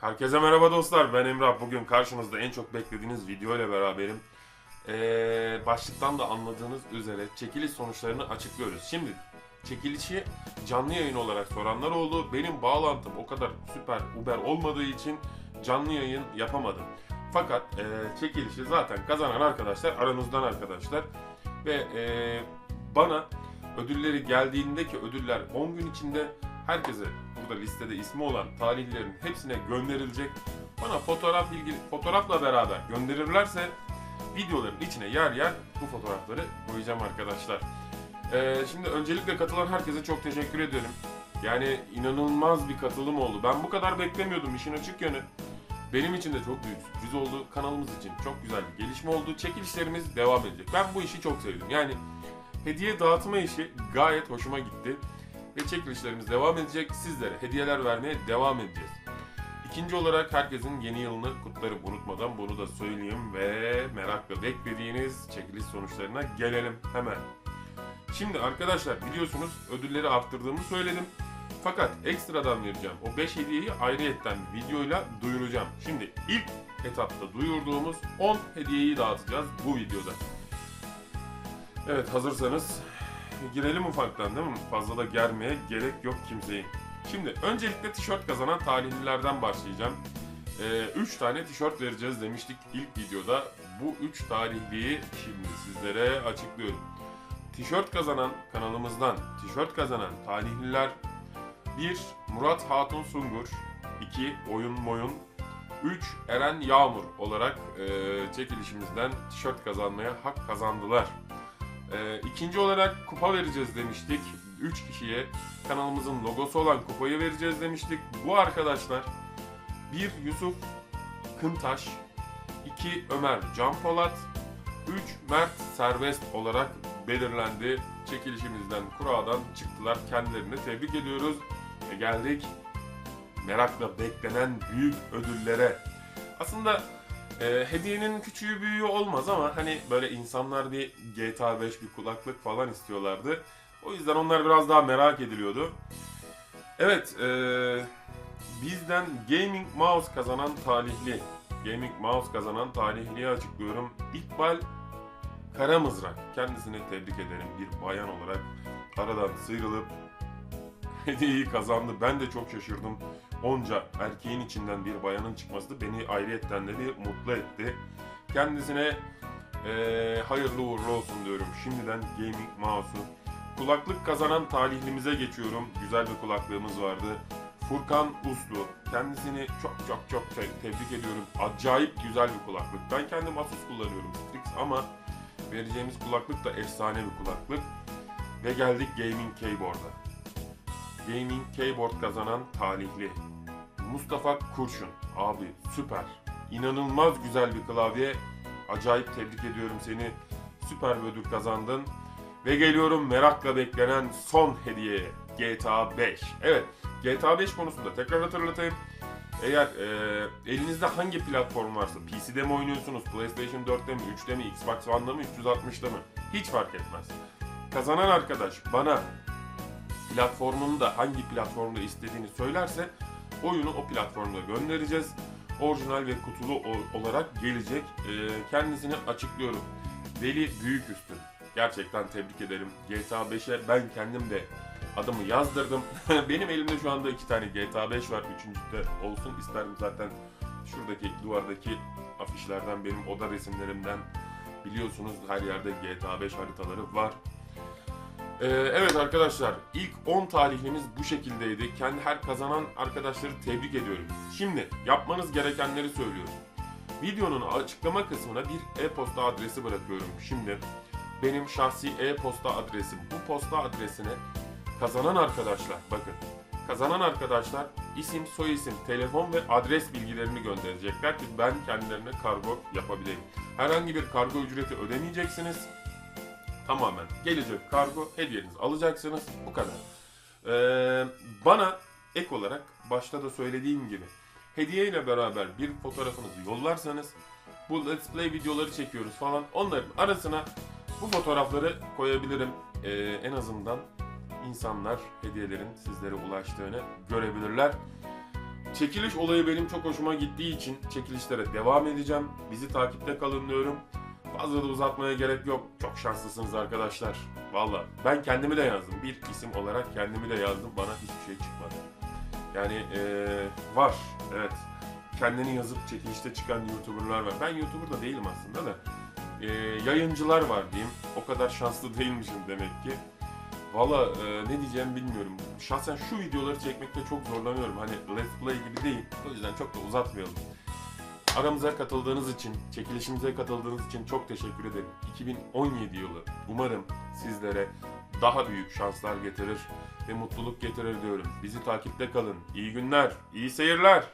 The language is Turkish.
Herkese merhaba dostlar. Ben Emrah. Bugün karşınızda en çok beklediğiniz video ile beraberim. Ee, başlıktan da anladığınız üzere çekiliş sonuçlarını açıklıyoruz. Şimdi çekilişi canlı yayın olarak soranlar oldu. Benim bağlantım o kadar süper uber olmadığı için canlı yayın yapamadım. Fakat e, çekilişi zaten kazanan arkadaşlar aranızdan arkadaşlar. Ve e, bana ödülleri geldiğindeki ödüller 10 gün içinde herkese burada listede ismi olan talihlilerin hepsine gönderilecek. Bana fotoğraf ilgili fotoğrafla beraber gönderirlerse videoların içine yer yer bu fotoğrafları koyacağım arkadaşlar. Ee, şimdi öncelikle katılan herkese çok teşekkür ederim. Yani inanılmaz bir katılım oldu. Ben bu kadar beklemiyordum işin açık yönü. Benim için de çok büyük sürpriz oldu. Kanalımız için çok güzel bir gelişme oldu. Çekilişlerimiz devam edecek. Ben bu işi çok sevdim. Yani hediye dağıtma işi gayet hoşuma gitti ve çekilişlerimiz devam edecek. Sizlere hediyeler vermeye devam edeceğiz. İkinci olarak herkesin yeni yılını kutlarım unutmadan bunu da söyleyeyim ve merakla beklediğiniz çekiliş sonuçlarına gelelim hemen. Şimdi arkadaşlar biliyorsunuz ödülleri arttırdığımı söyledim. Fakat ekstradan vereceğim o 5 hediyeyi ayrıyetten videoyla duyuracağım. Şimdi ilk etapta duyurduğumuz 10 hediyeyi dağıtacağız bu videoda. Evet hazırsanız girelim ufaktan değil mi? Fazla da germeye gerek yok kimseyi. Şimdi öncelikle tişört kazanan talihlilerden başlayacağım. 3 tane tişört vereceğiz demiştik ilk videoda. Bu 3 talihliyi şimdi sizlere açıklıyorum. Tişört kazanan kanalımızdan tişört kazanan talihliler 1. Murat Hatun Sungur 2. Oyun Moyun 3. Eren Yağmur olarak e, çekilişimizden tişört kazanmaya hak kazandılar. Ee, ikinci olarak kupa vereceğiz demiştik. 3 kişiye kanalımızın logosu olan kupayı vereceğiz demiştik. Bu arkadaşlar 1 Yusuf Kıntaş, 2 Ömer Can Polat, 3 Mert Serbest olarak belirlendi. Çekilişimizden, kuradan çıktılar. Kendilerini tebrik ediyoruz. Ve geldik merakla beklenen büyük ödüllere. Aslında e, hediyenin küçüğü büyüğü olmaz ama hani böyle insanlar bir GTA 5 bir kulaklık falan istiyorlardı. O yüzden onlar biraz daha merak ediliyordu. Evet, e, bizden Gaming Mouse kazanan talihli, Gaming Mouse kazanan talihliyi açıklıyorum. İkbal Karamızrak. Kendisini tebrik ederim bir bayan olarak. Aradan sıyrılıp hediyeyi kazandı. Ben de çok şaşırdım onca erkeğin içinden bir bayanın çıkması da beni ayrıyetten de bir mutlu etti. Kendisine eee, hayırlı uğurlu olsun diyorum. Şimdiden gaming mouse'u. Kulaklık kazanan talihlimize geçiyorum. Güzel bir kulaklığımız vardı. Furkan Uslu. Kendisini çok çok çok te- tebrik ediyorum. Acayip güzel bir kulaklık. Ben kendim Asus kullanıyorum Strix ama vereceğimiz kulaklık da efsane bir kulaklık. Ve geldik gaming keyboard'a. Gaming Keyboard kazanan talihli. Mustafa Kurşun. Abi süper. İnanılmaz güzel bir klavye. Acayip tebrik ediyorum seni. Süper bir ödül kazandın. Ve geliyorum merakla beklenen son hediyeye. GTA 5. Evet GTA 5 konusunda tekrar hatırlatayım. Eğer e, elinizde hangi platform varsa PC'de mi oynuyorsunuz, PlayStation 4'te mi, 3'te mi, Xbox One'da mı, 360'da mı hiç fark etmez. Kazanan arkadaş bana platformunu da hangi platformda istediğini söylerse oyunu o platformda göndereceğiz. Orijinal ve kutulu olarak gelecek. Ee, kendisini açıklıyorum. Veli Büyüküstün. Gerçekten tebrik ederim. GTA 5'e ben kendim de adımı yazdırdım. Benim elimde şu anda iki tane GTA 5 var. Üçüncüsü de olsun isterim zaten. Şuradaki duvardaki afişlerden benim oda resimlerimden biliyorsunuz her yerde GTA 5 haritaları var. Ee, evet arkadaşlar ilk 10 talihlimiz bu şekildeydi. Kendi her kazanan arkadaşları tebrik ediyorum. Şimdi yapmanız gerekenleri söylüyorum. Videonun açıklama kısmına bir e-posta adresi bırakıyorum. Şimdi benim şahsi e-posta adresim. Bu posta adresine kazanan arkadaşlar bakın kazanan arkadaşlar isim, soyisim, telefon ve adres bilgilerini gönderecekler ki ben kendilerine kargo yapabileyim. Herhangi bir kargo ücreti ödemeyeceksiniz tamamen gelecek kargo hediyenizi alacaksınız bu kadar. Ee, bana ek olarak başta da söylediğim gibi hediye ile beraber bir fotoğrafınızı yollarsanız bu let's play videoları çekiyoruz falan onların arasına bu fotoğrafları koyabilirim. Ee, en azından insanlar hediyelerin sizlere ulaştığını görebilirler. çekiliş olayı benim çok hoşuma gittiği için çekilişlere devam edeceğim. Bizi takipte kalın diyorum. Fazla da uzatmaya gerek yok. Çok şanslısınız arkadaşlar. Valla ben kendimi de yazdım. Bir isim olarak kendimi de yazdım. Bana hiçbir şey çıkmadı. Yani eee, var. Evet. Kendini yazıp çekilişte çıkan YouTuber'lar var. Ben YouTuber da değilim aslında da. Eee, yayıncılar var diyeyim. O kadar şanslı değilmişim demek ki. Valla e, ne diyeceğimi bilmiyorum. Şahsen şu videoları çekmekte çok zorlanıyorum. Hani Let's Play gibi değil. O yüzden çok da uzatmayalım. Aramıza katıldığınız için, çekilişimize katıldığınız için çok teşekkür ederim. 2017 yılı umarım sizlere daha büyük şanslar getirir ve mutluluk getirir diyorum. Bizi takipte kalın. İyi günler, iyi seyirler.